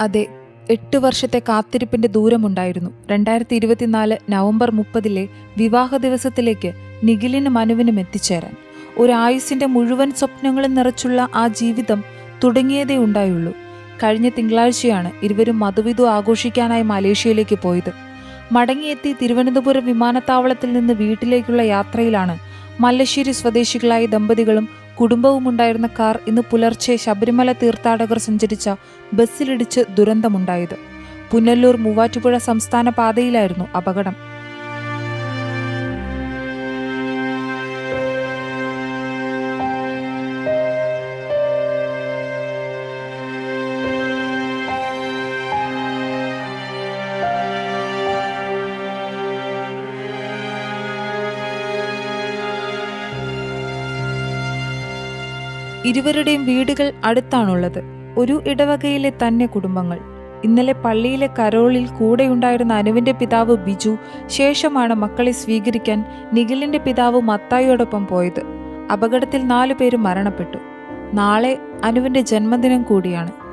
അതെ എട്ട് വർഷത്തെ കാത്തിരിപ്പിന്റെ ദൂരമുണ്ടായിരുന്നു. രണ്ടായിരത്തി ഇരുപത്തിനാല് നവംബർ മുപ്പതിലെ വിവാഹ ദിവസത്തിലേക്ക് നിഖിലിനും മനുവിനും എത്തിച്ചേരാൻ. ഒരു ആയുസിന്റെ മുഴുവൻ സ്വപ്നങ്ങളും നിറച്ചുള്ള ആ ജീവിതം തുടങ്ങിയതേ ഉണ്ടായുള്ളൂ. കഴിഞ്ഞ തിങ്കളാഴ്ചയാണ് ഇരുവരും മധുവിധു ആഘോഷിക്കാനായി മലേഷ്യയിലേക്ക് പോയത്. മടങ്ങിയെത്തി തിരുവനന്തപുരം വിമാനത്താവളത്തിൽ നിന്ന് വീട്ടിലേക്കുള്ള യാത്രയിലാണ് മല്ലശ്ശേരി സ്വദേശികളായ ദമ്പതികളും കുടുംബവുമുണ്ടായിരുന്ന കാർ ഇന്ന് പുലർച്ചെ ശബരിമല തീർത്ഥാടകർ സഞ്ചരിച്ച ബസ്സിലിടിച്ച് ദുരന്തമുണ്ടായത്. പുനല്ലൂർ മൂവാറ്റുപുഴ സംസ്ഥാന പാതയിലായിരുന്നു അപകടം. ഇരുവരുടെയും വീടുകൾ അടുത്താണുള്ളത്. ഒരു ഇടവകയിലെ തന്നെ കുടുംബങ്ങൾ. ഇന്നലെ പള്ളിയിലെ കരോളിൽ കൂടെയുണ്ടായിരുന്ന അനുവിന്റെ പിതാവ് ബിജു ശേഷമാണ് മക്കളെ സ്വീകരിക്കാൻ നിഖിലിന്റെ പിതാവ് മത്തായിയോടൊപ്പം പോയത്. അപകടത്തിൽ നാലു പേരും മരണപ്പെട്ടു. നാളെ അനുവിന്റെ ജന്മദിനം കൂടിയാണ്.